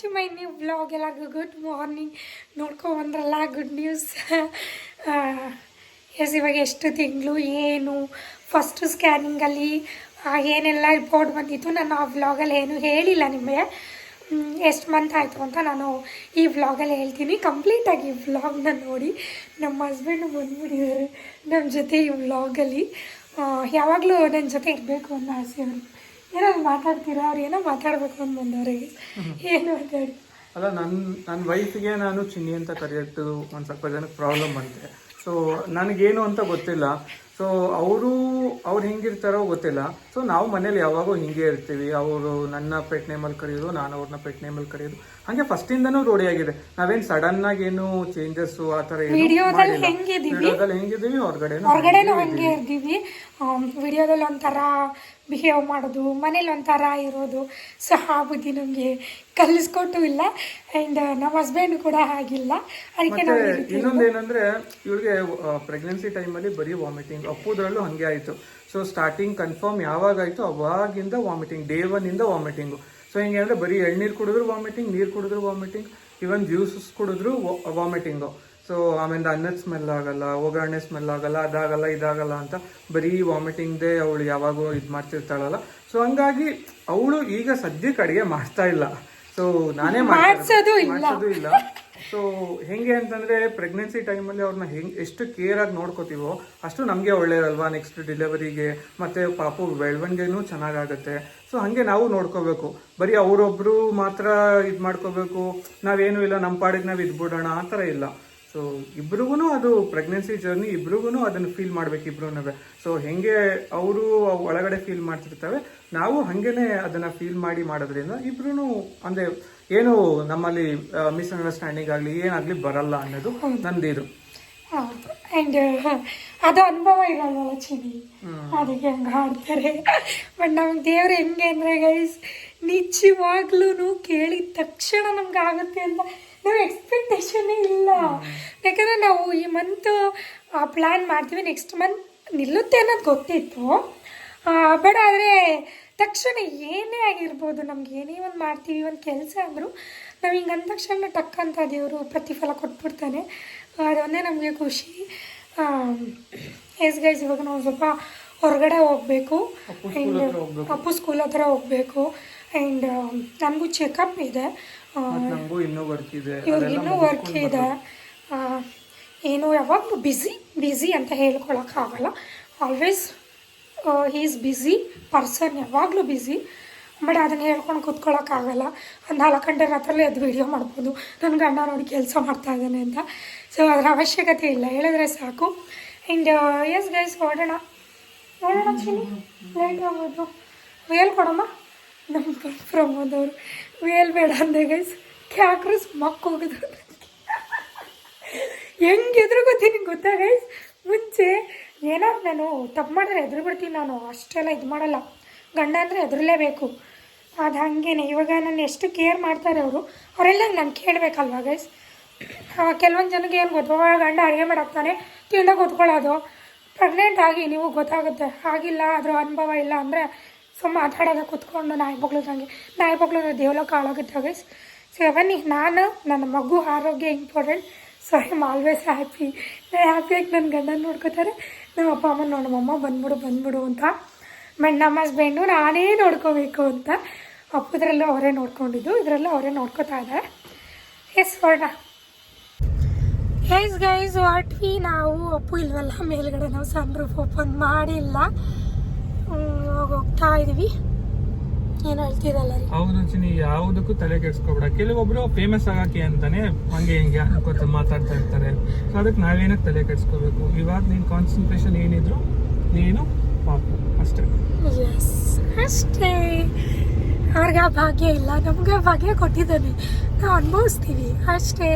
To my new blog ಎಲ್ಲರಿಗೂ good morning ನೋಡ್ಕೊ ಬಂದ್ರಲ್ಲ ಗುಡ್ ನ್ಯೂಸ್ ಎಸ್ ಇವಾಗ ಎಷ್ಟು ತಿಂಗಳು, ಏನು? ಫಸ್ಟ್ ಸ್ಕ್ಯಾನಿಂಗಲ್ಲಿ ಏನೆಲ್ಲ ರಿಪೋರ್ಟ್ ಬಂದಿತ್ತು ನಾನು ಆ ವ್ಲಾಗಲ್ಲಿ ಏನು ಹೇಳಿಲ್ಲ ನಿಮಗೆ. ಎಷ್ಟು ಮಂತ್ ಆಯಿತು ಅಂತ ನಾನು ಈ ವ್ಲಾಗಲ್ಲಿ ಹೇಳ್ತೀನಿ. ಕಂಪ್ಲೀಟಾಗಿ ಈ ವ್ಲಾಗ್ನ ನೋಡಿ ನಮ್ಮ ಹಸ್ಬೆಂಡು ಬಂದ್ಬಿಟ್ಟಿದ್ದಾರೆ ನಮ್ಮ ಜೊತೆ ಈ ವ್ಲಾಗಲ್ಲಿ ಯಾವಾಗಲೂ ನನ್ನ ಜೊತೆ ಇರಬೇಕು ಅನ್ನೋ ಆಸೆ ಅವರು ಏನಾದ್ರು ಮಾತಾಡ್ತೀರಾ? ಅವ್ರು ಏನೋ ಮಾತಾಡ್ಬೇಕು ಅಂತ ಬಂದವ್ರಿಗೆ ಏನು ಮಾತಾಡಿ? ಅಲ್ಲ ನನ್ನ ನನ್ನ ವೈಫಿಗೆ ನಾನು ಚಿನ್ನಿ ಅಂತ ಕರೆಯೋದು ಒಂದು ಸ್ವಲ್ಪ ಜನಕ್ಕೆ ಪ್ರಾಬ್ಲಮ್ ಬಂತೆ ಸೊ ನನಗೇನು ಅಂತ ಗೊತ್ತಿಲ್ಲ. ಸೊ ಅವರು ಅವ್ರು ಹೆಂಗಿರ್ತಾರೋ ಗೊತ್ತಿಲ್ಲ. ಸೊ ನಾವು ಮನೇಲಿ ಯಾವಾಗೂ ಹಿಂಗೆ ಇರ್ತೀವಿ. ಅವರು ನನ್ನ ಪೆಟ್ ನೇಮಲ್ಲಿ ಕರೆಯೋದು ನಾನು ಅವ್ರನ್ನ ಪೆಟ್ ನೇಮಲ್ಲಿ ಕರೆಯೋದು. ಹಾಗೆ ಫಸ್ಟಿಂದನೂ ರೋಡಿಯಾಗಿದೆ ಆಗಿದೆ. ನಾವೇನು ಸಡನ್ ಆಗಿ ಏನು ಚೇಂಜಸ್ ಆ ಥರ ಏನು ವಿಡಿಯೋದಲ್ಲಿ ಹೆಂಗಿದೀವಿ ವಿಡಿಯೋದಲ್ಲಿ ಹೆಂಗಿದೀವಿ ಹೊರಗಡೆ ಹೊರಗಡೆನೂ ಹಂಗೆ ಇರ್ತೀವಿ. ವಿಡಿಯೋದಲ್ಲಿ ಒಂಥರ ಬಿಹೇವ್ ಮಾಡೋದು ಮನೇಲಿ ಒಂಥರ ಇರೋದು ಸೊ ಆ ಬುದ್ಧಿ ನಮಗೆ ಕಲಿಸ್ಕೊಟ್ಟು ಇಲ್ಲ. ಆ್ಯಂಡ್ ನಮ್ಮ ಹಸ್ಬೆಂಡ್ ಕೂಡ ಹಾಗಿಲ್ಲ. ಅದಕ್ಕೆ ನಾವು ಇನ್ನೊಂದು ಏನಂದ್ರೆ ಇವಳಿಗೆ ಪ್ರೆಗ್ನೆನ್ಸಿ ಟೈಮಲ್ಲಿ ಬರೀ ವಾಮಿಟಿಂಗ್ ಅಪ್ಪುದ್ರಲ್ಲೂ ಹಂಗೆ ಆಯಿತು. ಸೊ ಸ್ಟಾರ್ಟಿಂಗ್ ಕನ್ಫರ್ಮ್ ಯಾವಾಗ ಆಯ್ತು ಅವಾಗಿಂದ ವಾಮಿಟಿಂಗ್ ಡೇ ಒನ್ನಿಂದ ಇಂದ ವಾಮಿಟಿಂಗು ಸೊ ಹಿಂಗೆ ಅಂದರೆ ಬರೀ ಎಳ್ನೀರು ಕುಡಿದ್ರು ವಾಮಿಟಿಂಗ್ ನೀರು ಕುಡಿದ್ರು ವಾಮಿಟಿಂಗ್ ಇವನ್ ಜ್ಯೂಸಸ್ ಕುಡಿದ್ರು ವಾಮಿಟಿಂಗು ಸೊ ಆಮೇಲೆ ಅನ್ನದ ಸ್ಮೆಲ್ ಆಗಲ್ಲ ಒಗ್ಗರಣೆ ಸ್ಮೆಲ್ ಆಗಲ್ಲ ಅದಾಗಲ್ಲ ಇದಾಗಲ್ಲ ಅಂತ ಬರೀ ವಾಮಿಟಿಂಗ್ದೇ ಅವಳು ಯಾವಾಗೂ ಇದು ಮಾಡ್ತಿರ್ತಾಳಲ್ಲ. ಸೊ ಹಂಗಾಗಿ ಅವಳು ಈಗ ಸದ್ಯಕ್ಕೆ ಅಡುಗೆ ಮಾಡ್ತಾ ಇಲ್ಲ. ಸೊ ನಾನೇ ಮಾಡ್ಸೋದು ಇಲ್ಲ. ಇಲ್ಲ. ಸೊ ಹೆಂಗೆ ಅಂತಂದ್ರೆ ಪ್ರೆಗ್ನೆನ್ಸಿ ಟೈಮಲ್ಲಿ ಅವ್ರನ್ನ ಹೆಂಗ್ ಎಷ್ಟು ಕೇರ್ ಆಗಿ ನೋಡ್ಕೋತೀವೋ ಅಷ್ಟು ನಮಗೆ ಒಳ್ಳೇದಲ್ವಾ ನೆಕ್ಸ್ಟ್ ಡೆಲಿವರಿಗೆ ಮತ್ತೆ ಪಾಪು ಬೆಳವಣಿಗೆನೂ ಚೆನ್ನಾಗಾಗತ್ತೆ. ಸೊ ಹಂಗೆ ನಾವು ನೋಡ್ಕೋಬೇಕು. ಬರೀ ಅವರೊಬ್ರು ಮಾತ್ರ ಇದು ಮಾಡ್ಕೋಬೇಕು. ನಾವೇನು ಇಲ್ಲ ನಮ್ಮ ಪಾಡಿಗೆ ನಾವು ಇದ್ಬಿಡೋಣ ಆ ಥರ ಇಲ್ಲ. ಸೊ ಇಬ್ರಿಗೂ ಅದು ಪ್ರೆಗ್ನೆನ್ಸಿ ಜರ್ನಿ ಇಬ್ರಿಗೂ ಅದನ್ನು ಫೀಲ್ ಮಾಡ್ಬೇಕು ಇಬ್ರು ಸೊ ಹೆಂಗೆ ಅವರು ಒಳಗಡೆ ಫೀಲ್ ಮಾಡ್ತಿರ್ತವೆ ನಾವು ಹಂಗೇನೆ ಅದನ್ನ ಫೀಲ್ ಮಾಡಿ ಮಾಡೋದ್ರಿಂದ ಇಬ್ರು ಅಂದ್ರೆ ಏನು ನಮ್ಮಲ್ಲಿ ಮಿಸ್ಅಂಡರ್ಸ್ಟ್ಯಾಂಡಿಂಗ್ ಆಗಲಿ ಏನಾಗ್ಲಿ ಬರಲ್ಲ ಅನ್ನೋದು ಹೌದು ಆ್ಯಂಡ್ ಅದು ಅನುಭವ ಇರಲ್ವಲ್ಲ ಚಿನಿ ಅದಕ್ಕೆ ಹಂಗೆ ಆಡ್ತಾರೆ ಬಟ್ ನಮ್ಗೆ ದೇವ್ರು ಹೆಂಗೆ ಅಂದರೆ ಗೈಸ್ ನಿಜವಾಗ್ಲೂ ಕೇಳಿದ ತಕ್ಷಣ ನಮ್ಗೆ ಆಗುತ್ತೆ ಅಂತ ನಾವು ಎಕ್ಸ್ಪೆಕ್ಟೇಷನ್ನೇ ಇಲ್ಲ. ಯಾಕಂದರೆ ನಾವು ಈ ಮಂತ್ ಪ್ಲ್ಯಾನ್ ಮಾಡ್ತೀವಿ ನೆಕ್ಸ್ಟ್ ಮಂತ್ ನಿಲ್ಲುತ್ತೆ ಅನ್ನೋದು ಗೊತ್ತಿತ್ತು. ಬಟ್ ಆದರೆ ತಕ್ಷಣ ಏನೇ ಆಗಿರ್ಬೋದು ನಮ್ಗೆ ಏನೇ ಒಂದು ಮಾಡ್ತೀವಿ ಒಂದು ಕೆಲಸ ಅಂದರು ನಾವು ಹಿಂಗೆ ಅಂದ ತಕ್ಷಣ ಟಕ್ ಅಂತ ದೇವರು ಪ್ರತಿಫಲ ಕೊಟ್ಬಿಡ್ತಾನೆ. ಅದೊಂದೇ ನಮಗೆ ಖುಷಿ. ಎಸ್ ಗೈಸ್ ಇವಾಗ ನಾವು ಸ್ವಲ್ಪ ಹೊರಗಡೆ ಹೋಗಬೇಕು. ಹೋಗ್ಬೇಕು. ಅಪ್ಪು ಸ್ಕೂಲ್ ಹತ್ರ ಹೋಗಬೇಕು. ಆ್ಯಂಡ್ ನನಗೂ ಚೆಕಪ್ ಇದೆ. ನಮಗೂ ಇನ್ನೂ ವರ್ಕ್ ಇದೆ. ವರ್ಕ್ ಇದೆ. ಏನು ಯಾವಾಗಲೂ ಬ್ಯುಸಿ ಬ್ಯುಸಿ ಅಂತ ಹೇಳ್ಕೊಳಕ್ಕಾಗಲ್ಲ ಆಲ್ವೇಸ್ ಈಸ್ ಬ್ಯುಸಿ ಪರ್ಸನ್ ಯಾವಾಗಲೂ ಬ್ಯುಸಿ ಬಟ್ ಅದನ್ನು ಹೇಳ್ಕೊಂಡು ಕೂತ್ಕೊಳ್ಳೋಕ್ಕಾಗಲ್ಲ ಒಂದು ನಾಲ್ಕು ಗಂಟೆ ರಾತ್ರಲ್ಲಿ ಅದು ವಿಡಿಯೋ ಮಾಡ್ಬೋದು. ನನ್ನ ಗಂಡ ನೋಡಿ ಕೆಲಸ ಮಾಡ್ತಾ ಇದ್ದಾನೆ ಅಂತ. ಸೊ ಅದರ ಅವಶ್ಯಕತೆ ಇಲ್ಲ. ಹೇಳಿದ್ರೆ ಸಾಕು. ಆ್ಯಂಡ್ ಎಸ್ ಗೈಸ್ ಓಡೋಣ. ನೋಡೋಣ ಚಿನ್ನಿ. ಲೇಟ್ ಆಗೋದು. ವೇಲ್ ಕೊಡಮ್ಮ ನಮ್ಮ ಪ್ರಮೋದ್ ವೇಲ್ ಬೇಡ ಅಂದೆ ಗೈಸ್ ಕ್ಯಾಕ್ರಸ್ ಮಕ್ಕ ಹೋಗಿದ್ರು ಹೆಂಗೆ ಗೊತ್ತೀನಿ ಗೊತ್ತಾ ಗೈಸ್ ಮುಂಚೆ ಏನಾದ್ರು ನಾನು ತಪ್ಪು ಮಾಡಿದ್ರೆ ಎದುರು ಬಿಡ್ತೀನಿ ನಾನು ಅಷ್ಟೆಲ್ಲ ಇದು ಮಾಡಲ್ಲ. ಗಂಡ ಅಂದರೆ ಎದುರಲೇಬೇಕು. ಅದು ಹಾಗೇನೆ. ಇವಾಗ ನಾನು ಎಷ್ಟು ಕೇರ್ ಮಾಡ್ತಾರೆ ಅವರು ಅವರೆಲ್ಲ ನಾನು ಕೇಳಬೇಕಲ್ವಾ ಗೈಸ್ ಕೆಲವೊಂದು ಜನಕ್ಕೆ ಏನು ಗೊತ್ತು? "ಓ, ಗಂಡ ಅಡುಗೆ ಮಾಡಾಕ್ತಾನೆ ತಿಂಡ ಕೂತ್ಕೊಳ್ಳೋದು ಪ್ರೆಗ್ನೆಂಟ್ ಆಗಿ ನೀವು ಗೊತ್ತಾಗುತ್ತೆ. ಆಗಿಲ್ಲ ಅದರ ಅನುಭವ ಇಲ್ಲ ಅಂದರೆ ಸುಮ್ಮ ಮಾತಾಡೋದ ಕೂತ್ಕೊಂಡು ನಾಯಿ ಬಗ್ಳದಂಗೆ ನಾಯಿ ಬಗ್ಳದ ದೇವಲೋಕ ಹಾಳಾಗುತ್ತೆ ಗೈಸ್ ಸೊ ಬನ್ನಿ, ನಾನು, ನನ್ನ ಮಗು ಆರೋಗ್ಯ important so I am always happy ಹ್ಯಾಪಿಯಾಗಿ ನನ್ನ ಗಂಡನ ನೋಡ್ಕೋತಾರೆ. ನಮ್ಮ ಅಪ್ಪ, ಅಮ್ಮ ನೋಡಮ್ಮಮ್ಮ ಬಂದ್ಬಿಡು ಬಂದ್ಬಿಡು ಅಂತ. ಬಟ್ ನಮ್ಮ ಹಸ್ಬೆಂಡು, ನಾನೇ ನೋಡ್ಕೋಬೇಕು ಅಂತ. ಅಪ್ಪದ್ರಲ್ಲೂ ಅವರೇ ನೋಡ್ಕೊಂಡಿದ್ದು. ಇದರಲ್ಲೂ ಅವರೇ ನೋಡ್ಕೋತಾ ಇದ್ದಾರೆ yes ಹೊರಡ. Yes guys what what we ನಾವು, ಅಪ್ಪು ಇಲ್ವಲ್ಲ, ಮೇಲ್ಗಡೆ ನಾವು ಸನ್ ರೂಫ್ ಓಪನ್ ಮಾಡಿಲ್ಲ. ಹೋಗ್ತಾ ಇದೀವಿ. ಏನು ಹೇಳ್ತೀರಲ್ಲ ರೀ? ಹೌದು ಚಿನಿ ಯಾವುದಕ್ಕೂ ತಲೆ ಕೆಡ್ಸ್ಕೊಬೇಡ. ಕೆಲವೊಬ್ರು ಫೇಮಸ್ ಆಗಕ್ಕೆ ಅಂತಾನೆ ಹಂಗೆ ಹಿಂಗೆ ಅನ್ಕೋತ ಮಾತಾಡ್ತಾ ಇರ್ತಾರೆ. ಸೊ ಅದಕ್ಕೆ ನಾವೇನಕ್ಕೆ ತಲೆ ಕೆಡ್ಸ್ಕೋಬೇಕು? ಇವಾಗ ನಿನ್ ಕಾನ್ಸಂಟ್ರೇಷನ್ ಏನಿದ್ರು ನೀನು ಪಾಪು. ಅಷ್ಟೇ. ಎಸ್ ಅಷ್ಟೇ. ಅವ್ರಿಗೆ ಆ ಭಾಗ್ಯ ಇಲ್ಲ ನಮ್ಗೆ ಆ ಭಾಗ್ಯ ಕೊಟ್ಟಿದ್ದಾನೆ. ನಾವು ಅನುಭವಿಸ್ತೀವಿ ಅಷ್ಟೇ.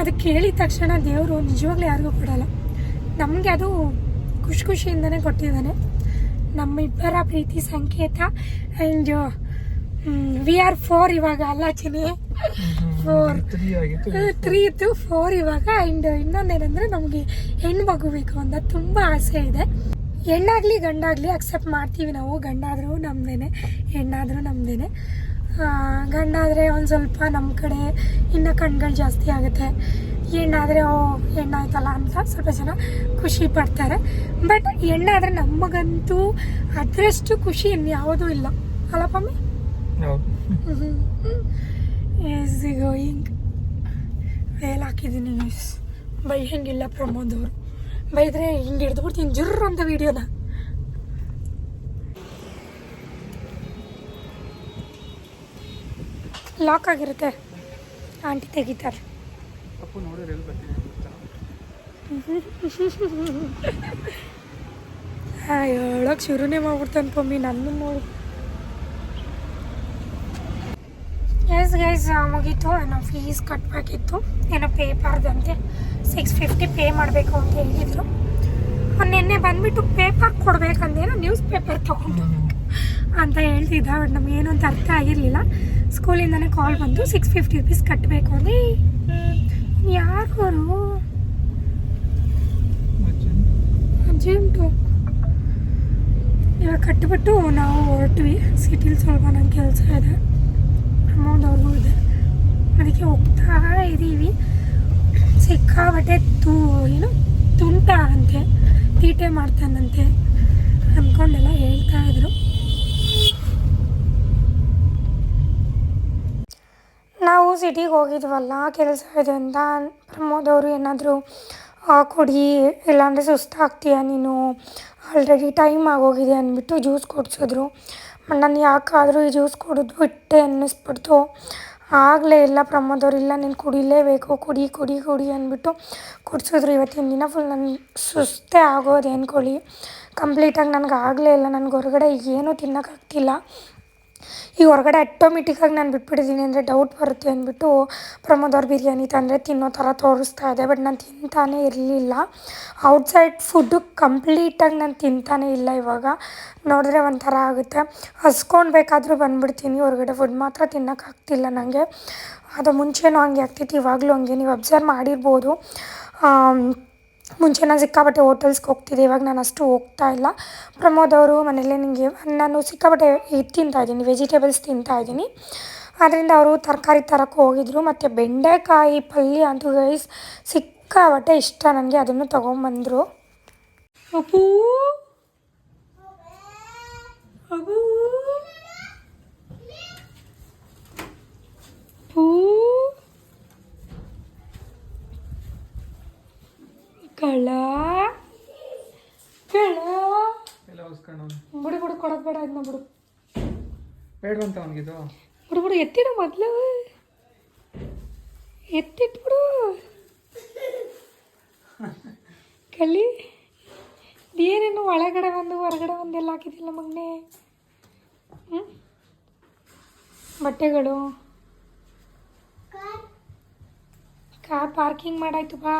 ಅದು ಕೇಳಿದ ತಕ್ಷಣ ದೇವರು ನಿಜವಾಗ್ಲೂ ಯಾರಿಗೂ ಕೊಡಲ್ಲ. ನಮಗೆ ಅದು ಖುಷಿ ಖುಷಿಯಿಂದನೇ ಕೊಟ್ಟಿದ್ದಾನೆ. ನಮ್ಮಿಬ್ಬರ ಪ್ರೀತಿ ಸಂಕೇತ. ಆ್ಯಂಡ್ ವಿ ಆರ್ ಫೋರ್ ಇವಾಗ ಅಲ್ಲ ಚಿನಿ ಫೋರ್ ತ್ರೀ ಇತ್ತು ಫೋರ್ ಇವಾಗ. ಆ್ಯಂಡ್ ಇನ್ನೊಂದೇನೆಂದರೆ ನಮಗೆ ಹೆಣ್ಣು ಮಗು ಬೇಕು ಅಂತ ತುಂಬ ಆಸೆ ಇದೆ. ಹೆಣ್ಣಾಗಲಿ ಗಂಡಾಗಲಿ ಅಕ್ಸೆಪ್ಟ್ ಮಾಡ್ತೀವಿ ನಾವು. ಗಂಡಾದರೂ ನಮ್ಮದೇನೆ ಹೆಣ್ಣಾದರೂ ನಮ್ಮದೇನೆ ಗಂಡಾದರೆ ಒಂದು ಸ್ವಲ್ಪ ನಮ್ಮ ಕಡೆ ಇನ್ನು ಕಣ್ಗಳು ಜಾಸ್ತಿ ಆಗುತ್ತೆ. ಹೆಣ್ಣಾದರೆ ಓ ಹೆಣ್ಣಾಯ್ತಲ್ಲ ಅಂತ ಸ್ವಲ್ಪ ಜನ ಖುಷಿ ಪಡ್ತಾರೆ. ಬಟ್ ಹೆಣ್ಣಾದರೆ ನಮಗಂತೂ ಅದರಷ್ಟು ಖುಷಿ ಇನ್ಯಾವುದೂ ಇಲ್ಲ. ಈಸ್ ಗೋಯಿಂಗ್ ವೇಲ್ ಹಾಕಿದ್ದೀನಿ ಗೈಸ್ ಬೈಯಂಗಿಲ್ಲ ಪ್ರಮೋದವರು ಬೈದ್ರೆ ಹಿಂಗೆ ಹಿಡಿದ್ಬಿಡ್ತೀನಿ ಜುರ್ರ್ ಅಂತ ವಿಡಿಯೋನ. ಲಾಕ್ ಆಗಿರುತ್ತೆ. ಆಂಟಿ ತೆಗಿತಾರೆ. ಅಪ್ಪು ನೋಡಿದ್ರೆ ಎಲ್ಲಿ ಬರ್ತೀನಿ ಹೇಳಕ್ಕೆ ಶುರುನೇ ಮಾಡ್ಬಿಡ್ತಾನೆ ಪಮ್ಮಿ ನನ್ನ ನೋಡಿ. ಎಸ್ ಗೈಸ್ ಮುಗೀತು. ಏನೋ ಫೀಸ್ ಕಟ್ಟಬೇಕಿತ್ತು ಏನೋ ಪೇಪರ್ದಂತೆ ಸಿಕ್ಸ್ ಫಿಫ್ಟಿ ಪೇ ಮಾಡಬೇಕು ಅಂತ ಹೇಳಿದ್ರು. ನಿನ್ನೆ ಬಂದ್ಬಿಟ್ಟು ಪೇಪರ್ ಕೊಡ್ಬೇಕಂದೇನೋ ನ್ಯೂಸ್ ಪೇಪರ್ ತೊಗೊಂಡು ಅಂತ ಹೇಳ್ತಿದ್ದ ಬಟ್ ನಮಗೇನು ಅಂತ ಅರ್ಥ ಆಗಿರಲಿಲ್ಲ. ಸ್ಕೂಲಿಂದನೇ ಕಾಲ್ ಬಂತು. ಸಿಕ್ಸ್ ಫಿಫ್ಟಿ ರುಪೀಸ್ ಕಟ್ಟಬೇಕು ಅಂದರೆ ಯಾರು ಅರ್ಜೆಂಟು ಇವಾಗ ಕಟ್ಟಿಬಿಟ್ಟು ನಾವು ಹೊರಟ್ವಿ ಸಿಟಿಲಿ ಸ್ವಲ್ಪ ನಂಗೆ ಕೆಲಸ ಇದೆ ಅಮೌಂಟ್ ಅವ್ರಿಗೂ ಇದೆ ಅದಕ್ಕೆ ಹೋಗ್ತಾ ಇದ್ದೀವಿ ಸಿಕ್ಕಾಬಟ್ಟೆ ತೂ ಏನು ತುಂಟ ಅಂತೆ ತೀಟೆ ಮಾಡ್ತಾನಂತೆ ಅಂದ್ಕೊಂಡೆಲ್ಲ ಸಿಟಿಗೆ ಹೋಗಿದ್ವಲ್ಲ, ಕೆಲಸ ಇದೆ ಅಂತ ಪ್ರಮೋದ್ ಅವರು ಏನಾದರೂ ಕುಡಿ, ಇಲ್ಲಾಂದರೆ ಸುಸ್ತಾಗ್ತೀಯ ನೀನು? ಆಲ್ರೆಡಿ ಟೈಮ್ ಆಗೋಗಿದೆ, ಅಂದ್ಬಿಟ್ಟು ಜ್ಯೂಸ್ ಕೊಡಿಸಿದ್ರು. ನಾನು ಯಾಕಾದರೂ ಈ ಜ್ಯೂಸ್ ಕುಡಿದು ಬಿಟ್ಟೆ ಅನ್ನಿಸ್ಬಿಡ್ತು. ಆಗಲೇ ಇಲ್ಲ ಪ್ರಮೋದ್ ಅವರು ಇಲ್ಲ, ನೀನು ಕುಡಿಲೇಬೇಕು, ಕುಡಿ ಕುಡಿ ಕುಡಿ, ಅಂದ್ಬಿಟ್ಟು ಕುಡಿಸಿದ್ರು. ಇವತ್ತಿನ ದಿನ ಫುಲ್ ನನ್ನ ಸುಸ್ತೇ ಆಗೋದು ಅಂದ್ಕೊಳ್ಳಿ ಕಂಪ್ಲೀಟಾಗಿ ನನಗೆ ಆಗಲೇ ಇಲ್ಲ, ನನಗೆ ಹೊರಗಡೆ ಏನೂ ತಿನ್ನೋಕ್ಕಾಗ್ತಿಲ್ಲ. ಈಗ ಹೊರಗಡೆ ಆಟೋಮೆಟಿಕ್ಕಾಗಿ ನಾನು ಬಿಟ್ಬಿಟ್ಟಿದ್ದೀನಿ ಅಂದರೆ ಡೌಟ್ ಬರುತ್ತೆ ಅಂದ್ಬಿಟ್ಟು ಪ್ರಮೋದ್ ಅವ್ರ ಬಿರಿಯಾನಿ ತಂದರೆ ತಿನ್ನೋ ಥರ ತೋರಿಸ್ತಾ ಇದೆ ಬಟ್ ನಾನು ತಿಂತಾನೇ ಇರಲಿಲ್ಲ. ಔಟ್ಸೈಡ್ ಫುಡ್ಡು ಕಂಪ್ಲೀಟಾಗಿ ನಾನು ತಿಂತಾನೇ ಇಲ್ಲ ಇವಾಗ. ನೋಡಿದ್ರೆ ಒಂಥರ ಆಗುತ್ತೆ. ಹಸ್ಕೊಂಡು ಬೇಕಾದರೂ ಬಂದುಬಿಡ್ತೀನಿ, ಹೊರಗಡೆ ಫುಡ್ ಮಾತ್ರ ತಿನ್ನೋಕ್ಕಾಗ್ತಿಲ್ಲ ನನಗೆ ಅದು ಮುಂಚೆನೂ ಹಂಗೆ ಆಗ್ತಿತ್ತು, ಇವಾಗಲೂ ಹಂಗೆ. ನೀವು ಅಬ್ಸರ್ವ್ ಮಾಡಿರ್ಬೋದು. ಮುಂಚೆ ನಾನು ಸಿಕ್ಕಾಪಟ್ಟೆ ಹೋಟೆಲ್ಸ್ಗೆ ಹೋಗ್ತಿದ್ದೆ, ಇವಾಗ ನಾನು ಅಷ್ಟು ಹೋಗ್ತಾ ಇಲ್ಲ. ಪ್ರಮೋದ್ ಅವರು ಮನೇಲಿ ನನಗೆ ನಾನು ಸಿಕ್ಕಾಪಟ್ಟೆ ತಿಂತಾ ಇದ್ದೀನಿ ವೆಜಿಟೇಬಲ್ಸ್ ತಿಂತಾ ಇದ್ದೀನಿ. ಅದರಿಂದ ಅವರು ತರಕಾರಿ ತರಕ್ಕೆ ಹೋಗಿದ್ರು, ಮತ್ತು ಬೆಂಡೆಕಾಯಿ ಪಲ್ಯ ಅಂತೂ ಗೈಸ್ ಸಿಕ್ಕಾಪಟ್ಟೆ ಇಷ್ಟ ನನಗೆ, ಅದನ್ನು ತೊಗೊಂಬಂದರು. ಅಪ್ಪೂ ಅಬೂ! ಪೂ ಕಳ ಎಲ್ಲ ಉಸ್ಕೊಂಡು ಬಿಡು ಬಿಡು ಕೊಡೋದು ಬೇಡ ಅದನ್ನ ಬಿಡು. ಬೇಡವಂತ ಅವನಿಗಿದು. ಬಿಡು ಬಿಡು ಎತ್ತಿಡು ಮೊದಲು. ಎತ್ತಿಟ್ಬಿಡು ಕಲಿ ಏನೇನು ಒಳಗಡೆ ಒಂದು ಹೊರಗಡೆ ಒಂದು ಎಲ್ಲ ಹಾಕಿದಿಲ್ಲ ಮಗನೇ? ಹ್ಞೂ ಬಟ್ಟೆಗಳು? ಕಾರ್ ಪಾರ್ಕಿಂಗ್ ಮಾಡಾಯ್ತು ಬಾ.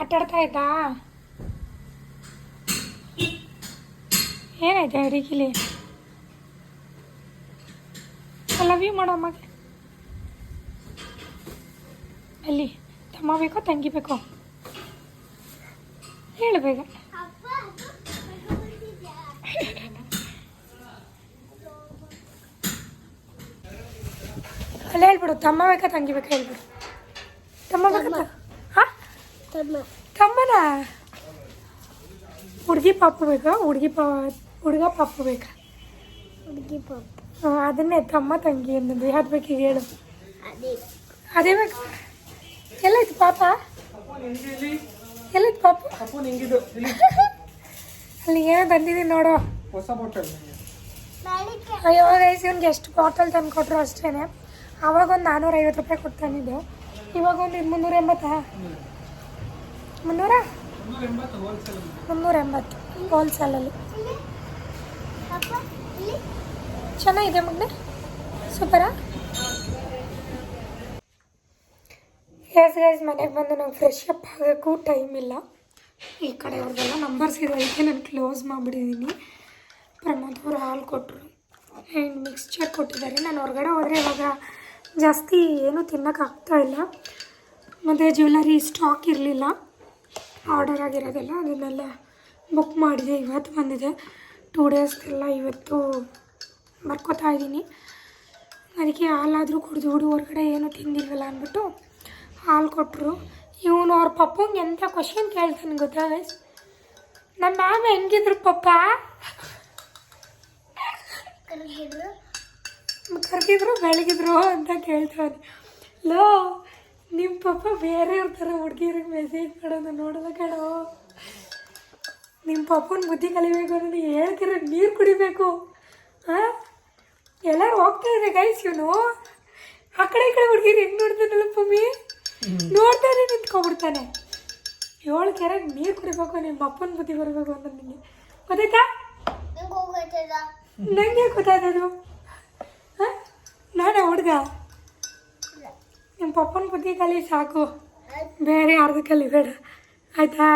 ಆಟಾಡ್ತಾ ಇದ್ದಾ? ಏನಾಯ್ತು ಅವರಿಗಿಲಿ ಲವ್ ಯು ಮಾಡೋ ಮಗ ಅಲ್ಲಿ ತಮ್ಮ ಬೇಕೋ ತಂಗಿ ಬೇಕೋ? ಹೇಳು ಬೇಗ. ಅಲ್ಲಿ ಹೇಳ್ಬಿಡು ತಮ್ಮ ಬೇಕಾ ತಂಗಿ ಬೇಕಾ ಹೇಳ್ಬಿಡು. ತಮ್ಮ ಬೇಕಾ ಹಾಂ? ತಮ್ಮನ ಹುಡುಗಿ ಪಾಪ ಬೇಕಾ? ಹುಡುಗಿ ಪಾ ಹುಡುಗ ಪಾಪ ಬೇಕಾ? ಹುಡುಗಿ ಪಾಪ. ಅದನ್ನೇ ತಮ್ಮ ತಂಗಿ ಅನ್ನೋದು. ಯಾವ್ದು ಬೇಕು ಈಗ ಹೇಳು. ಅದೇ. ಬೇಕು? ಎಲ್ಲೈತು ಪಾಪ? ಎಲ್ಲೈತು ಪಾಪ? ಅಪ್ಪು ನಿಂಗಿದು ಇಲ್ಲಿ ಅಲ್ಲಿ ಏನೋ ಬಂದಿದೆ ನೋಡು. ಹೊಸ ಬಾಟಲ್ ಅಯ್ಯೋ ಗೈಸ್ ಇವ್ನಿಗೆ ಎಷ್ಟು ಬಾಟಲ್ ತಂದು ಕೊಟ್ಟರು ಅಷ್ಟೇ ಅವಾಗ ಒಂದು ನಾನ್ನೂರೈವತ್ತು ರೂಪಾಯಿ ಕೊಡ್ತಾನಿದ್ದು ಇವಾಗ ಒಂದು ಮುನ್ನೂರ ಎಂಬತ್ತಾ ಮುನ್ನೂರ? ಮುನ್ನೂರ ಎಂಬತ್ತು ಹೋಲ್ಸೇಲಲ್ಲಿ ಚೆನ್ನಾಗಿದೆ ಮಗನೆ? ಸೂಪರಾ? ಎಸ್ ಗೈಸ್ ಮನೆಗೆ ಬಂದು ನಂಗೆ ಫ್ರೆಶ್ ಅಪ್ ಆಗೋಕ್ಕೂ ಟೈಮ್ ಇಲ್ಲ. ಈ ಕಡೆ ಅವ್ರದ್ದೆಲ್ಲ ನಂಬರ್ಸ್ ಇರೋದಕ್ಕೆ ನಾನು ಕ್ಲೋಸ್ ಮಾಡಿಬಿಟ್ಟಿದ್ದೀನಿ ಪ್ರಮೋದ್ ಅವರು ಹಾಲು ಕೊಟ್ಟರು ಆ್ಯಂಡ್ ಮಿಕ್ಸ್ಚರ್ ಕೊಟ್ಟಿದ್ದಾರೆ. ನಾನು ಹೊರಗಡೆ ಹೋದರೆ ಇವಾಗ ಜಾಸ್ತಿ ಏನೂ ತಿನ್ನೋಕ್ಕಾಗ್ತಾ ಇಲ್ಲ. ಮತ್ತು ಜ್ಯುವೆಲರಿ ಸ್ಟಾಕ್ ಇರಲಿಲ್ಲ. ಆರ್ಡರ್ ಆಗಿರೋದೆಲ್ಲ ಅದನ್ನೆಲ್ಲ ಬುಕ್ ಮಾಡಿದೆ. ಇವತ್ತು ಬಂದಿದೆ. ಟೂ ಡೇಸ್ ಎಲ್ಲ ಇವತ್ತು ಬರ್ಕೋತಾ ಇದ್ದೀನಿ. ಅದಕ್ಕೆ ಹಾಲಾದರೂ ಕುಡಿದು ಬಿಡು ಹೊರಗಡೆ ಏನೂ ತಿಂದಿಲ್ವಲ್ಲ ಅಂದ್ಬಿಟ್ಟು ಹಾಲು ಕೊಟ್ಟರು ಇವನು ಅವ್ರ ಪಪ್ಪಂಗೆ ಎಂಥ ಕ್ವಶನ್ ಕೇಳ್ತಾನೆ ಗೊತ್ತಾ ಗೈಸ್ ನಮ್ಮ ಮ್ಯಾಮ್ ಹೆಂಗಿದ್ರು ಪಪ್ಪ? ಕರ್ಗಿದ್ರು ಬೆಳಗಿದ್ರು ಅಂತ ಕೇಳ್ತಾರೆ ಲೋ ನಿಮ್ಮ ಪಪ್ಪ ಬೇರೆಯವ್ರ ಥರ ಹುಡುಗಿಯರಿಗೆ ಮೆಸೇಜ್ ಮಾಡೋದು ನೋಡಲ್ಲ ಕಣೋ. ನಿಮ್ಮ ಪಪ್ಪನ ಬುದ್ಧಿ ಕಲಿಬೇಕು ಅಂದ್ರೆ ಹೇಳ್ತಿರೋ ನೀರು ಕುಡಿಬೇಕು. ಹಾಂ ಎಲ್ಲರೂ ಹೋಗ್ತಾ ಇದೆ ಗೈಸ್ ಇವನು. ಆ ಕಡೆ ಈ ಕಡೆ ಹುಡುಗಿರು ಹೆಂಗೆ ನೋಡ್ತಾನಲ್ಲ ಪಮ್ಮಿ? ನೋಡ್ತಾನೆ ನಿಂತ್ಕೊಂಡ್ಬಿಡ್ತಾನೆ. ಏಳು ಕೆರೆಗೆ ನೀರು ಕುಡಿಬೇಕು ನಿಮ್ಮ ಅಪ್ಪನ ಬುದ್ಧಿ ಬರಬೇಕು ಅಂತ ನಿಮಗೆ ಗೊತ್ತಾಯ್ತಾ? ನಂಗೆ ಗೊತ್ತಾಯ್ತದು ಹಾಂ ನಾನೇ ಹುಡುಗ. ನಿಮ್ಮ ಪಪ್ಪನ ಬುದ್ಧಿ ಕಲಿ ಸಾಕು. ಬೇರೆ ಯಾರ್ದು ಕಲಿಬೇಡ ಆಯಿತಾ?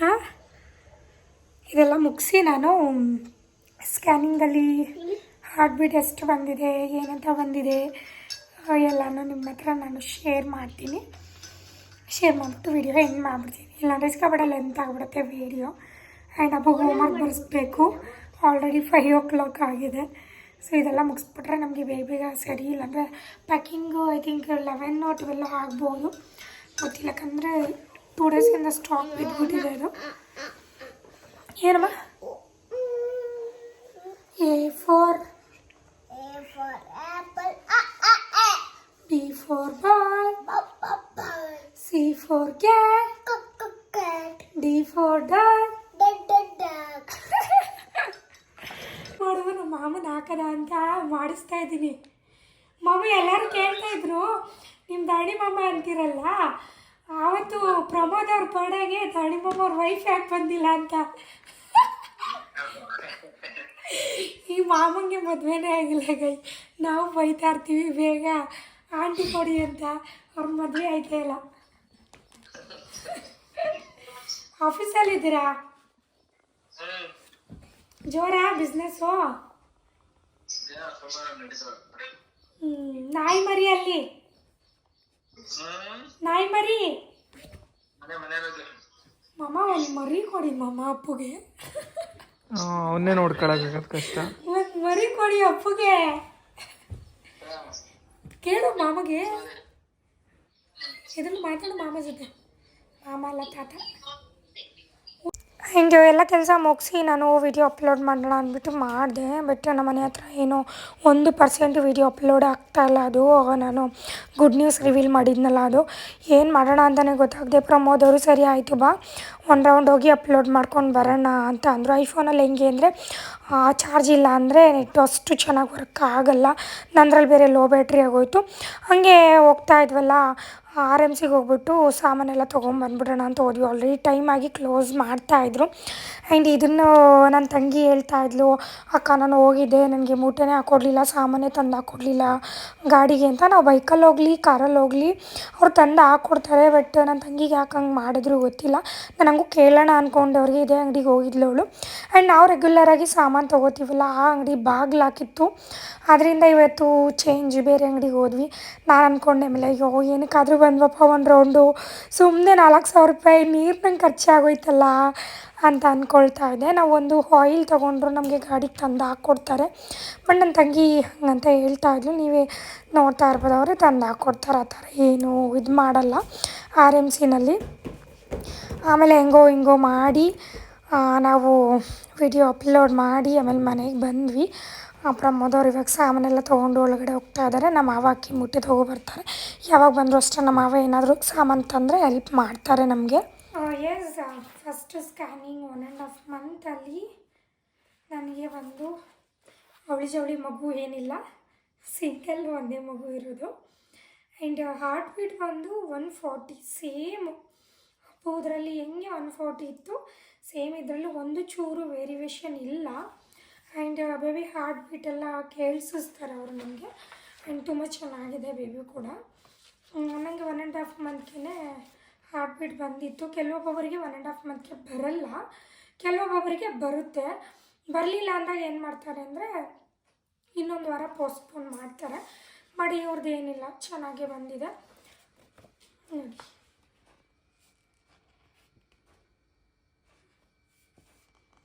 ಹಾಂ ಇದೆಲ್ಲ ಮುಗಿಸಿ ನಾನು ಸ್ಕ್ಯಾನಿಂಗಲ್ಲಿ ಹಾರ್ಟ್ ಬೀಟ್ ಎಷ್ಟು ಬಂದಿದೆ, ಏನಂತ ಬಂದಿದೆ ಎಲ್ಲನೂ ನಿಮ್ಮ ಹತ್ರ ನಾನು ಶೇರ್ ಮಾಡ್ತೀನಿ. ಶೇರ್ ಮಾಡಿಬಿಟ್ಟು ವೀಡಿಯೋ ಎಂಡ್ ಮಾಡಿಬಿಡ್ತೀನಿ. ಇಲ್ಲಾಂದರೆ ಸಿಕ್ಕಾಪಟ್ಟೆ ಎಂತ ಆಗಿಬಿಡುತ್ತೆ ವೀಡಿಯೋ ಆ್ಯಂಡ್ ಹಬ್ಬ ಹೋಮ್ವರ್ಕ್ ಬರೆಸ್ಬೇಕು ಆಲ್ರೆಡಿ ಫೈವ್ ಓ ಕ್ಲಾಕ್ ಆಗಿದೆ. ಸೊ ಇದೆಲ್ಲ ಮುಗಿಸ್ಬಿಟ್ರೆ ನಮಗೆ ಬೇಗ ಬೇಗ ಸರಿ ಇಲ್ಲಾಂದರೆ packing I think eleven twelve ಆಗ್ಬೋದು. ಗೊತ್ತಿಲ್ಲ, ಯಾಕಂದರೆ ಟೂ ಡೇಸಿಂದ ಸ್ಟಾಕ್ ಬಿದ್ದುಬಿಟ್ಟಿದೆ ಇದು ಏನಮ್ಮ? A for B for ball C for cat D for dog ಮಾಡುವ ನಮ್ಮ ಮಾಮನ ಹಾಕದ ಅಂತ ಮಾಡಿಸ್ತಾ ಇದ್ದೀನಿ. ಮಾಮ ಎಲ್ಲರೂ ಕೇಳ್ತಾ ಇದ್ರು ನಿಮ್ಮ ದಾಣಿ ಮಾಮ ಅಂತಿರಲ್ಲ ಆವತ್ತು ಪ್ರಮೋದ್ ಅವ್ರ ಬರ್ಡೇಗೆ ದಾಣಿ ಮಾಮ ಅವ್ರ ವೈಫ್ ಯಾಕೆ ಬಂದಿಲ್ಲ ಅಂತ. ಈ ಮಾಮಂಗೆ ಮದುವೆನೇ ಆಗಿಲ್ಲ ಗೈ. ನಾವು ಬೈತಾ ಇರ್ತೀವಿ ಬೇಗ ಆಂಟಿ ಕೊಡಿ ಅಂತ. ಅವ್ರ ಮದುವೆ ಆಯ್ತಾ ಇಲ್ಲ. ಆಫೀಸಲ್ಲಿದ್ದೀರಾ ಜೋರಾ ಬಿಸ್ನೆಸ್ಸು ಹ್ಮ್, ನಾಯಿ ಮರಿ ಅಲ್ಲಿ? ನಾಯಿ ಮರಿ? ಮಾಮ ಒಂದು ಮರಿ ಕೊಡಿ ಮಾಮ ಅಪ್ಪುಗೆ. ಅವನ್ನೇ ನೋಡ್ಕೊಳಕ್ಕಾಗದು ಕಷ್ಟ. ಒಂದು ಮರಿ ಕೊಡಿ ಅಪ್ಪುಗೆ. ಕೇಳು ಮಾಮಗೆ. ಇದನ್ನು ಮಾತಾಡು ಮಾಮ ಜೊತೆ. ಮಾಮ ಅಲ್ಲ ತಾತ. ಹಿಂಗೆ ಎಲ್ಲ ಕೆಲಸ ಮುಗಿಸಿ ನಾನು ವಿಡಿಯೋ ಅಪ್ಲೋಡ್ ಮಾಡೋಣ ಅಂದ್ಬಿಟ್ಟು ಮಾಡಿದೆ. ಬಟ್ ನಮ್ಮ ಮನೆ ಹತ್ರ ಏನೋ ಒಂದು ಪರ್ಸೆಂಟ್ ವಿಡಿಯೋ ಅಪ್ಲೋಡ್ ಆಗ್ತಾಯಿಲ್ಲ ಅದು. ನಾನು ಗುಡ್ ನ್ಯೂಸ್ ರಿವೀಲ್ ಮಾಡಿದ್ನಲ್ಲ ಅದು. ಏನು ಮಾಡೋಣ ಅಂತಲೇ ಗೊತ್ತಾಗದೆ. ಪ್ರಮೋದ್ ಅವರು, ಸರಿ ಆಯಿತು ಬಾ. ಒಂದು ರೌಂಡ್ ಹೋಗಿ ಅಪ್ಲೋಡ್ ಮಾಡ್ಕೊಂಡು ಬರೋಣ ಅಂತ ಅಂದರು. ಐಫೋನಲ್ಲಿ ಹೆಂಗೆ ಅಂದರೆ ಚಾರ್ಜ್ ಇಲ್ಲ ಅಂದರೆ ನೆಟ್ ಅಷ್ಟು ಚೆನ್ನಾಗಿ ವರ್ಕ್ ಆಗಲ್ಲ. ನಂದ್ರಲ್ಲಿ ಬೇರೆ ಲೋ ಬ್ಯಾಟ್ರಿ ಆಗೋಯ್ತು. ಹಾಗೆ ಹೋಗ್ತಾ ಇದ್ವಲ್ಲ. ಆರ್ ಎಂ ಸಿಗೆ ಹೋಗ್ಬಿಟ್ಟು ಸಾಮಾನೆಲ್ಲ ತೊಗೊಂಬಂದ್ಬಿಡೋಣ ಅಂತ ಹೋದ್ವಿ. ಆಲ್ರೆಡಿ ಟೈಮ್ ಆಗಿ ಕ್ಲೋಸ್ ಮಾಡ್ತಾಯಿದ್ರು ಆ್ಯಂಡ್ ಇದನ್ನು ನನ್ನ ತಂಗಿ ಹೇಳ್ತಾಯಿದ್ಲು ಅಕ್ಕ, ನಾನು ಹೋಗಿದ್ದೆ, ನನಗೆ ಮೂಟೆನೇ ಹಾಕ್ಕೊಡ್ಲಿಲ್ಲ ಸಾಮಾನೇ ತಂದು ಹಾಕ್ಕೊಡ್ಲಿಲ್ಲ ಗಾಡಿಗೆ ಅಂತ ನಾವು ಬೈಕಲ್ಲಿ ಹೋಗಲಿ, ಕಾರಲ್ಲಿ ಹೋಗಲಿ, ಅವ್ರು ತಂದು ಹಾಕ್ಕೊಡ್ತಾರೆ ಬಟ್ ನನ್ನ ತಂಗಿಗೆ ಯಾಕೆ ಹಂಗೆ ಮಾಡಿದ್ರು ಗೊತ್ತಿಲ್ಲ. ನಾನು ಹಂಗೂ ಕೇಳೋಣ ಅಂದ್ಕೊಂಡು ಅವ್ರಿಗೆ ಇದೇ ಅಂಗಡಿಗೆ ಹೋಗಿದ್ಲು ಅವಳು. ಆ್ಯಂಡ್ ನಾವು ರೆಗ್ಯುಲರಾಗಿ ಸಾಮಾನು ತೊಗೋತೀವಲ್ಲ, ಆ ಅಂಗಡಿ ಬಾಗ್ಲು ಹಾಕಿತ್ತು. ಅದರಿಂದ ಇವತ್ತು ಚೇಂಜ್ ಬೇರೆ ಅಂಗಡಿಗೆ ಹೋದ್ವಿ. ನಾನು ಅಂದ್ಕೊಂಡೆ ಆಮೇಲೆ ಅಯ್ಯೋ ಏನಕ್ಕಾದರೂ ಬಂದ್ವಪ್ಪ ಒಂದು ರೌಂಡು ಸುಮ್ಮನೆ ನಾಲ್ಕು ಸಾವಿರ ರೂಪಾಯಿ ನೀರು ನಂಗೆ ಖರ್ಚಾಗೋಯ್ತಲ್ಲ ಅಂತ ಅಂದ್ಕೊಳ್ತಾ ಇದ್ದೆ. ನಾವು ಒಂದು ಆಯಿಲ್ ತೊಗೊಂಡ್ರು ನಮಗೆ ಗಾಡಿಗೆ ತಂದು ಹಾಕ್ಕೊಡ್ತಾರೆ ಬಟ್ ನನ್ನ ತಂಗಿ ಹಂಗಂತ ಹೇಳ್ತಾ ಇದ್ಲು, ನೀವೇ ನೋಡ್ತಾ ಇರ್ಬೋದು ಅವರೇ, ತಂದು ಹಾಕ್ಕೊಡ್ತಾರೆ ಆ ಥರ ಏನು ಇದು ಮಾಡಲ್ಲ ಆರ್ ಎಂ ಸಿನಲ್ಲಿ ಆಮೇಲೆ ಹೆಂಗೋ ಹಿಂಗೋ ಮಾಡಿ ನಾವು ವಿಡಿಯೋ ಅಪ್ಲೋಡ್ ಮಾಡಿ ಆಮೇಲೆ ಮನೆಗೆ ಬಂದ್ವಿ. ಆ, ಪ್ರಮೋದವ್ರು ಇವಾಗ ಸಾಮಾನೆಲ್ಲ ತೊಗೊಂಡು ಒಳಗಡೆ ಹೋಗ್ತಾ ಇದ್ದಾರೆ ನಮ್ಮ ಮಾವ ಅಕ್ಕಿ ಮುಟ್ಟೆ ತೊಗೊಬರ್ತಾರೆ ಯಾವಾಗ ಬಂದರೂ ಅಷ್ಟೇ ನಮ್ಮ ಮಾವ ಏನಾದರೂ ಸಾಮಾನು ತಂದರೆ ಹೆಲ್ಪ್ ಮಾಡ್ತಾರೆ ನಮಗೆ. Yes first scanning one and half ಮಂತಲ್ಲಿ ನನಗೆ ಒಂದು ಅವಳಿ ಜವಳಿ ಮಗು ಏನಿಲ್ಲ. ಸಿಂಗಲ್ ಒಂದೇ ಮಗು ಇರೋದು. ಆ್ಯಂಡ್ ಹಾರ್ಟ್ ಬೀಟ್ ಬಂದು ಒನ್ ಫಾರ್ಟಿ ಸೇಮ್ ಅಪ್ಪುದ್ರಲ್ಲಿ ಹೆಂಗೆ ಒನ್ ಫಾರ್ಟಿ ಇತ್ತು? ಸೇಮ್ ಇದರಲ್ಲೂ ಒಂದು ಚೂರು ವೇರಿಯೇಷನ್ ಇಲ್ಲ. ಆ್ಯಂಡ್ ಬೇಬಿ ಹಾರ್ಟ್ ಬೀಟ್ ಎಲ್ಲ ಕೇಳಿಸಿಸ್ತಾರೆ ಅವರು ನನಗೆ ಆ್ಯಂಡ್ ತುಂಬ ಚೆನ್ನಾಗಿದೆ ಬೇಬಿ ಕೂಡ. ನನಗೆ ಒನ್ ಆ್ಯಂಡ್ ಹಾಫ್ ಮಂತ್ಗೆ ಹಾರ್ಟ್ ಬೀಟ್ ಬಂದಿತ್ತು. ಕೆಲವೊಬ್ಬೊಬ್ಬರಿಗೆ ಒನ್ ಆ್ಯಂಡ್ ಹಾಫ್ ಮಂತ್ಗೆ ಬರಲ್ಲ. ಕೆಲವೊಬ್ಬೊಬ್ಬರಿಗೆ ಬರುತ್ತೆ. ಬರಲಿಲ್ಲ ಅಂದಾಗ ಏನು ಮಾಡ್ತಾರೆ ಅಂದರೆ ಇನ್ನೊಂದು ವಾರ ಪೋಸ್ಟ್ಪೋನ್ ಮಾಡ್ತಾರೆ. ಬಟ್ ಇವ್ರದ್ದು ಏನಿಲ್ಲ. ಚೆನ್ನಾಗೇ ಬಂದಿದೆ. ನೋಡಿ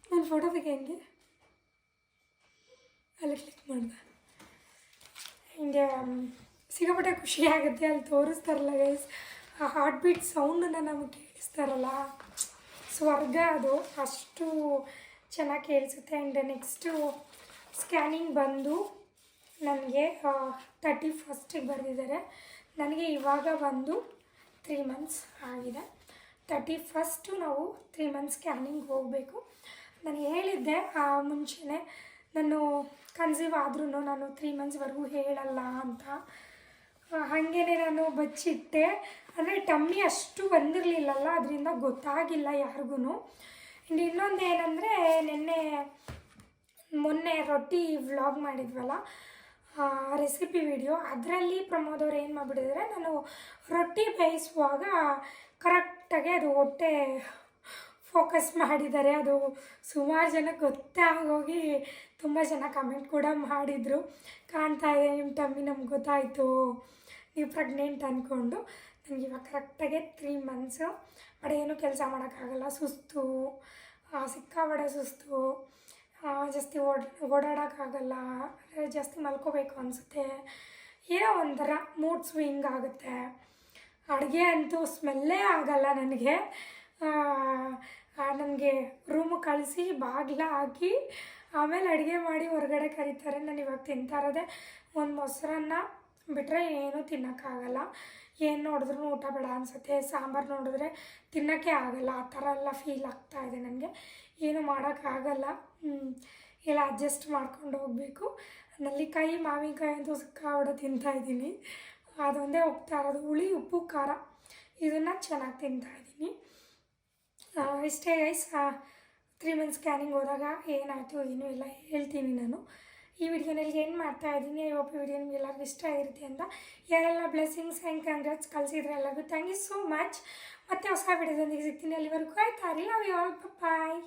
ನಾನು ಫೋಟೋ ತೆಗೆ ಹೆಂಗೆ. ಅಲ್ಲಿ ಕ್ಲಿಕ್ ಮಾಡಿದೆ. ಹಿಂಗೆ ಸಿಗಬಟ್ಟೆ ಖುಷಿ ಆಗುತ್ತೆ. ಅಲ್ಲಿ ತೋರಿಸ್ತಾರಲ್ಲ ಗೈಸ್ ಆ ಹಾರ್ಟ್ ಬೀಟ್ ಸೌಂಡನ್ನು ನಮಗೆ ಕೇಳಿಸ್ತಾರಲ್ಲ, ಸ್ವರ್ಗ ಅದು. ಅಷ್ಟು ಚೆನ್ನಾಗಿ ಕೇಳಿಸುತ್ತೆ. ಆ್ಯಂಡ್ ನೆಕ್ಸ್ಟು ಸ್ಕ್ಯಾನಿಂಗ್ ಬಂದು ನನಗೆ ತರ್ಟಿ ಫಸ್ಟಿಗೆ ಬರೆದಿದ್ದಾರೆ. ನನಗೆ ಇವಾಗ ಬಂದು ತ್ರೀ ಮಂತ್ಸ್ ಆಗಿದೆ. ತರ್ಟಿ ಫಸ್ಟು ನಾವು ತ್ರೀ ಮಂತ್ಸ್ ಸ್ಕ್ಯಾನಿಂಗ್ ಹೋಗಬೇಕು. ನಾನು ಹೇಳಿದ್ದೆ ಆ ಮುಂಚೆನೇ, ನಾನು ಕನ್ಸೀವ್ ಆದ್ರೂ ನಾನು ತ್ರೀ ಮಂತ್ಸ್ವರೆಗೂ ಹೇಳಲ್ಲ ಅಂತ. ಹಾಗೇ ನಾನು ಬಚ್ಚಿಟ್ಟೆ. ಅಂದರೆ ಟಮ್ಮಿ ಅಷ್ಟು ಬಂದಿರಲಿಲ್ಲಲ್ಲ, ಅದರಿಂದ ಗೊತ್ತಾಗಿಲ್ಲ ಯಾರಿಗೂ ಆ್ಯಂಡ್ ಇನ್ನೊಂದು ಏನಂದರೆ, ನಿನ್ನೆ, ಮೊನ್ನೆ ರೊಟ್ಟಿ ವ್ಲಾಗ್ ಮಾಡಿದ್ವಲ್ಲ ರೆಸಿಪಿ ವಿಡಿಯೋ ಅದರಲ್ಲಿ ಪ್ರಮೋದ್ ಅವ್ರು ಏನು ಮಾಡಿಬಿಟ್ಟಿದ್ದಾರೆ ನಾನು ರೊಟ್ಟಿ ಬೇಯಿಸುವಾಗ ಕರೆಕ್ಟಾಗಿ ಅದು ಹೊಟ್ಟೆ ಫೋಕಸ್ ಮಾಡಿದ್ದಾರೆ. ಅದು ಸುಮಾರು ಜನ ಗೊತ್ತಾಗೋಗಿ ತುಂಬ ಜನ ಕಮೆಂಟ್ ಕೂಡ ಮಾಡಿದರು. ಕಾಣ್ತಾ ಇದೆ ನಿಮ್ಮ ಟಮ್ಮಿ ನಮ್ಗೆ ಗೊತ್ತಾಯಿತು. ನೀವು ಪ್ರೆಗ್ನೆಂಟ್ ಅಂದ್ಕೊಂಡು ನನಗೆ ಇವಾಗ ಕರೆಕ್ಟಾಗೆ ತ್ರೀ ಮಂತ್ಸು ಬಟ್ ಏನೂ ಕೆಲಸ ಮಾಡೋಕ್ಕಾಗಲ್ಲ. ಸುಸ್ತು. ಸಿಕ್ಕಾಬಡೆ ಸುಸ್ತು. ಜಾಸ್ತಿ ಓಡ್, ಓಡಾಡೋಕ್ಕಾಗಲ್ಲ. ಜಾಸ್ತಿ ಮಲ್ಕೋಬೇಕು ಅನಿಸುತ್ತೆ. ಏನೋ ಒಂಥರ ಮೂಡ್ ಸ್ವಿಂಗ್ ಆಗುತ್ತೆ. ಅಡುಗೆ ಅಂತೂ ಸ್ಮೆಲ್ಲೇ ಆಗಲ್ಲ ನನಗೆ. ನನಗೆ ರೂಮು ಕಳಿಸಿ ಬಾಗಿಲ ಹಾಕಿ ಆಮೇಲೆ ಅಡುಗೆ ಮಾಡಿ ಹೊರಗಡೆ ಕರೀತಾರೆ. ನಾನು ಇವಾಗ ತಿಂತಾ ಇರೋದೆ ಒಂದು ಮೊಸರನ್ನ ಬಿಟ್ಟರೆ ಏನೂ ತಿನ್ನೋಕ್ಕಾಗಲ್ಲ. ಏನು ನೋಡಿದ್ರೂ ಊಟ ಬೇಡ ಅನಿಸುತ್ತೆ. ಸಾಂಬಾರು ನೋಡಿದ್ರೆ ತಿನ್ನೋಕ್ಕೆ ಆಗಲ್ಲ. ಆ ಥರ ಎಲ್ಲ ಫೀಲ್ ಆಗ್ತಾ ಇದೆ ನನಗೆ. ಏನು ಮಾಡೋಕ್ಕಾಗಲ್ಲ. ಎಲ್ಲ ಅಡ್ಜಸ್ಟ್ ಮಾಡ್ಕೊಂಡು ಹೋಗಬೇಕು. ನಲ್ಲಿಕಾಯಿ ಮಾವಿನಕಾಯಿ ಅಂತೂ ಸಿಕ್ಕಾಬಿಡ ತಿಂತಾ ಇದ್ದೀನಿ. ಅದೊಂದೇ ಹೋಗ್ತಾ ಇರೋದು. ಹುಳಿ ಉಪ್ಪು ಖಾರ. ಇದನ್ನು ಚೆನ್ನಾಗಿ ತಿಂತಾ ಇದ್ದೀನಿ. ಆ, ಇಷ್ಟೇ ಗೈಸ್ ತ್ರೀ ಮಂತ್ ಸ್ಕ್ಯಾನಿಂಗ್ ಹೋದಾಗ ಏನಾಯಿತು ಏನು ಇಲ್ಲ, ಹೇಳ್ತೀನಿ ನಾನು. ಈ ವಿಡಿಯೋನಲ್ಲಿ ಏನು ಮಾಡ್ತಾ ಇದ್ದೀನಿ ಐ ಈ ವಿಡಿಯೋ ನಿಮ್ಗೆ ಎಲ್ಲರಿಗೂ ಇಷ್ಟ ಆಗಿರುತ್ತೆ ಅಂತ ಯಾರೆಲ್ಲ ಬ್ಲೆಸ್ಸಿಂಗ್ಸ್ ಆ್ಯಂಡ್ ಕಂಗ್ರಾಟ್ಸ್ ಕಲಿಸಿದ್ರೆ ಎಲ್ಲರಿಗೂ ಥ್ಯಾಂಕ್ ಯು ಸೋ ಮಚ್ ಮತ್ತೆ ಹೊಸ ವಿಡಿಯೋದೊಂದಿಗೆ ಸಿಗ್ತೀನಿ. ಅಲ್ಲಿವರೆಗೂ ಆಯ್ತಾ ಲವ್ ಯು ಆಲ್ ಬಾಯ್